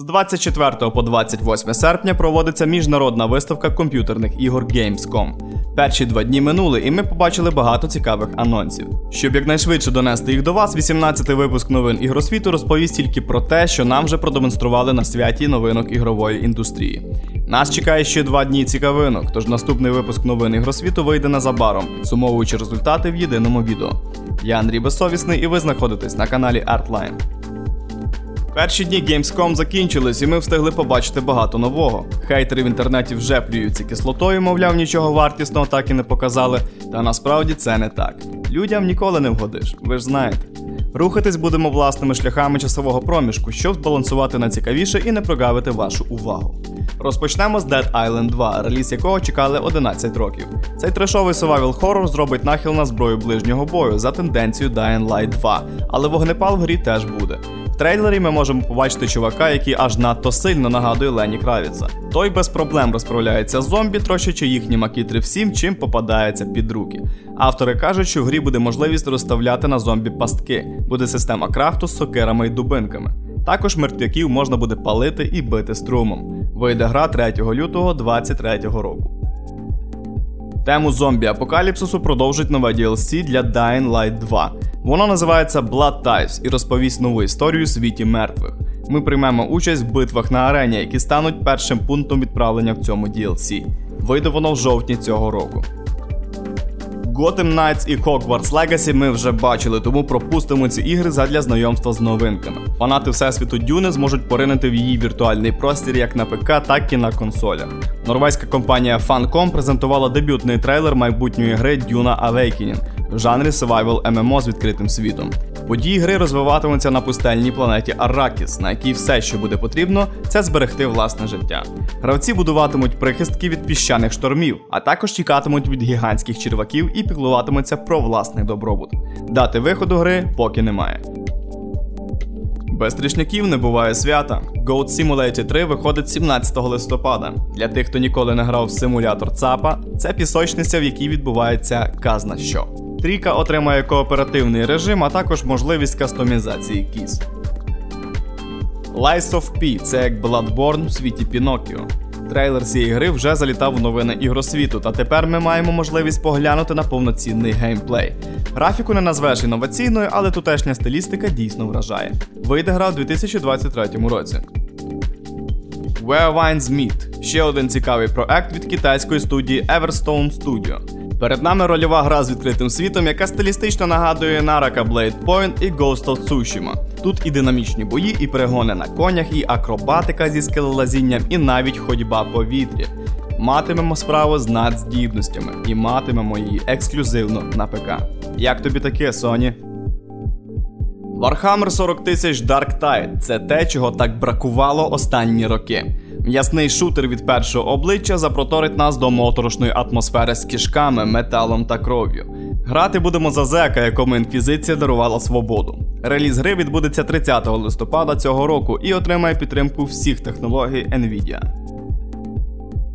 З 24 по 28 серпня проводиться міжнародна виставка комп'ютерних ігор Gamescom. Перші два дні минули, і ми побачили багато цікавих анонсів. Щоб якнайшвидше донести їх до вас, 18-й випуск новин ігросвіту розповість тільки про те, що нам вже продемонстрували на святі новинок ігрової індустрії. Нас чекає ще два дні цікавинок, тож наступний випуск новин ігросвіту вийде незабаром, підсумовуючи результати в єдиному відео. Я Андрій Безсовісний, і ви знаходитесь на каналі Artline. Перші дні Gamescom закінчились, і ми встигли побачити багато нового. Хейтери в інтернеті вже плюються кислотою, мовляв, нічого вартісного так і не показали. Та насправді це не так. Людям ніколи не вгодиш, ви ж знаєте. Рухатись будемо власними шляхами часового проміжку, щоб збалансувати на цікавіше і не прогавити вашу увагу. Розпочнемо з Dead Island 2, реліз якого чекали 11 років. Цей трешовий survival хоррор зробить нахил на зброю ближнього бою за тенденцією Dying Light 2, але вогнепал в грі теж буде. Трейлері ми можемо побачити чувака, який аж надто сильно нагадує Лені Кравіца. Той без проблем розправляється з зомбі, трощачи їхні макітри всім, чим попадається під руки. Автори кажуть, що в грі буде можливість розставляти на зомбі пастки, буде система крафту з сокирами й дубинками. Також мертвяків можна буде палити і бити струмом. Вийде гра 3 лютого 2023 року. Тему зомбі апокаліпсису продовжить нове DLC для Dying Light 2. Воно називається Blood Ties і розповість нову історію світі мертвих. Ми приймемо участь в битвах на арені, які стануть першим пунктом відправлення в цьому DLC. Вийде воно в жовтні цього року. Gotham Knights і Hogwarts Legacy ми вже бачили, тому пропустимо ці ігри задля знайомства з новинками. Фанати всесвіту Дюни зможуть поринити в її віртуальний простір як на ПК, так і на консолях. Норвезька компанія Funcom презентувала дебютний трейлер майбутньої гри Duna Awakening в жанрі Survival MMO з відкритим світом. Події гри розвиватимуться на пустельній планеті Арракіс, на якій все, що буде потрібно, це зберегти власне життя. Гравці будуватимуть прихистки від піщаних штормів, а також тікатимуть від гігантських черваків і піклуватимуться про власний добробут. Дати виходу гри поки немає. Без трішняків не буває свята. Goat Simulator 3 виходить 17 листопада. Для тих, хто ніколи не грав в симулятор ЦАПа, це пісочниця, в якій відбувається казна що. Трійка отримає кооперативний режим, а також можливість кастомізації кіз. Lies of P це як Bloodborne в світі Пінокіо. Трейлер цієї гри вже залітав в новини ігросвіту, та тепер ми маємо можливість поглянути на повноцінний геймплей. Графіку не назвеш інноваційною, але тутешня стилістика дійсно вражає. Вийде гра у 2023 році. Where Wines Meet ще один цікавий проект від китайської студії Everstone Studio. Перед нами рольова гра з відкритим світом, яка стилістично нагадує Naraka Blade Point і Ghost of Tsushima. Тут і динамічні бої, і перегони на конях, і акробатика зі скелелазінням, і навіть ходьба по вітрі. Матимемо справу з надздібностями і матимемо її ексклюзивно на ПК. Як тобі таке, Sony? Warhammer 40 тисяч Dark Tide – це те, чого так бракувало останні роки. М'ясний шутер від першого обличчя запроторить нас до моторошної атмосфери з кішками, металом та кров'ю. Грати будемо за зека, якому інквізиція дарувала свободу. Реліз гри відбудеться 30 листопада цього року і отримає підтримку всіх технологій Nvidia.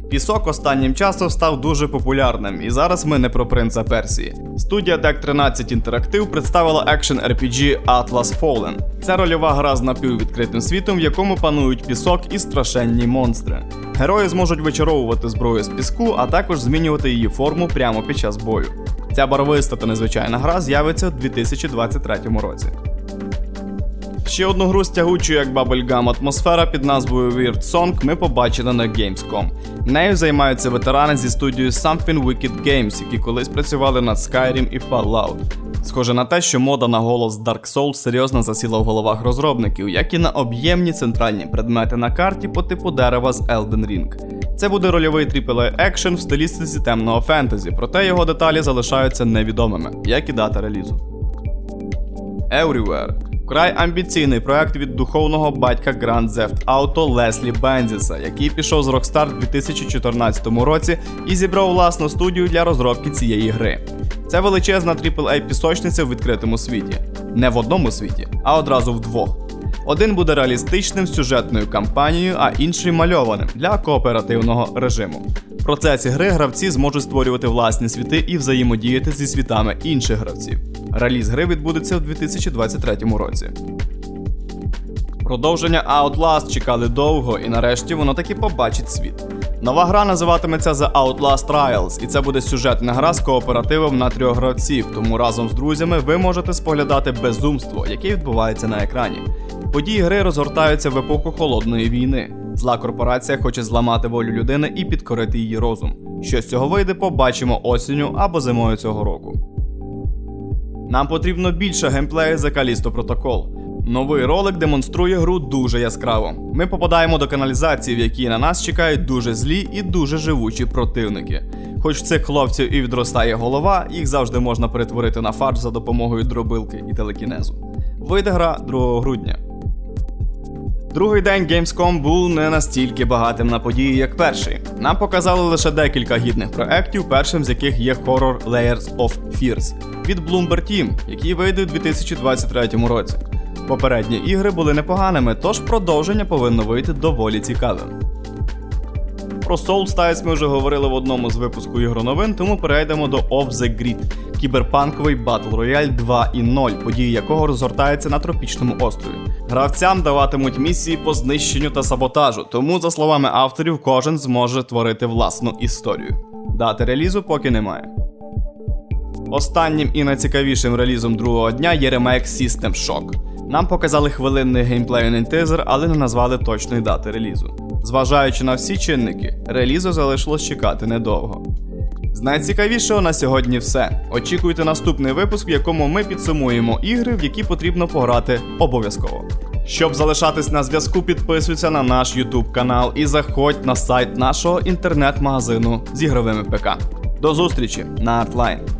Пісок останнім часом став дуже популярним, і зараз ми не про принца Персії. Студія Deck 13 Interactive представила екшен RPG Atlas Fallen. Це рольова гра з напіввідкритим світом, в якому панують пісок і страшенні монстри. Герої зможуть вичаровувати зброю з піску, а також змінювати її форму прямо під час бою. Ця барвиста та незвичайна гра з'явиться у 2023 році. Ще одну гру з тягучою як Bubblegum атмосфера під назвою Weird Song ми побачили на Gamescom. Нею займаються ветерани зі студією Something Wicked Games, які колись працювали над Skyrim і Fallout. Схоже на те, що мода на голос Dark Souls серйозно засіла в головах розробників, як і на об'ємні центральні предмети на карті по типу дерева з Elden Ring. Це буде рольовий AAA екшен в стилістиці темного фентезі, проте його деталі залишаються невідомими, як і дата релізу. Everywhere Вкрай амбіційний проект від духовного батька Grand Theft Auto Леслі Бензіса, який пішов з Rockstar в 2014 році і зібрав власну студію для розробки цієї гри. Це величезна AAA пісочниця в відкритому світі. Не в одному світі, а одразу в двох. Один буде реалістичним сюжетною кампанією, а інший мальованим для кооперативного режиму. В процесі гри гравці зможуть створювати власні світи і взаємодіяти зі світами інших гравців. Реліз гри відбудеться у 2023 році. Продовження Outlast чекали довго, і нарешті воно таки побачить світ. Нова гра називатиметься The Outlast Trials, і це буде сюжетна гра з кооперативом на трьох гравців, тому разом з друзями ви можете споглядати безумство, яке відбувається на екрані. Події гри розгортаються в епоху холодної війни. Зла корпорація хоче зламати волю людини і підкорити її розум. Що з цього вийде, побачимо осінню або зимою цього року. Нам потрібно більше геймплею за Callisto Protocol. Новий ролик демонструє гру дуже яскраво. Ми попадаємо до каналізації, в якій на нас чекають дуже злі і дуже живучі противники. Хоч в цих хлопців і відростає голова, їх завжди можна перетворити на фарш за допомогою дробилки і телекінезу. Вийде гра 2 грудня. Другий день Gamescom був не настільки багатим на події, як перший. Нам показали лише декілька гідних проєктів, першим з яких є Horror Layers of Fears від Bloomberg Team, який вийде у 2023 році. Попередні ігри були непоганими, тож продовження повинно вийти доволі цікавим. Про Soul Styles ми вже говорили в одному з випусків ігроновин, тому перейдемо до Off the Grid – кіберпанковий Battle Royale 2.0, події якого розгортаються на тропічному острові. Гравцям даватимуть місії по знищенню та саботажу, тому, за словами авторів, кожен зможе творити власну історію. Дати релізу поки немає. Останнім і найцікавішим релізом другого дня є ремейк System Shock. Нам показали хвилинний геймплейний тизер, але не назвали точної дати релізу. Зважаючи на всі чинники, релізу залишилось чекати недовго. З найцікавішого на сьогодні все. Очікуйте наступний випуск, в якому ми підсумуємо ігри, в які потрібно пограти обов'язково. Щоб залишатись на зв'язку, підписуйся на наш YouTube канал і заходь на сайт нашого інтернет-магазину з ігровими ПК. До зустрічі на Artline!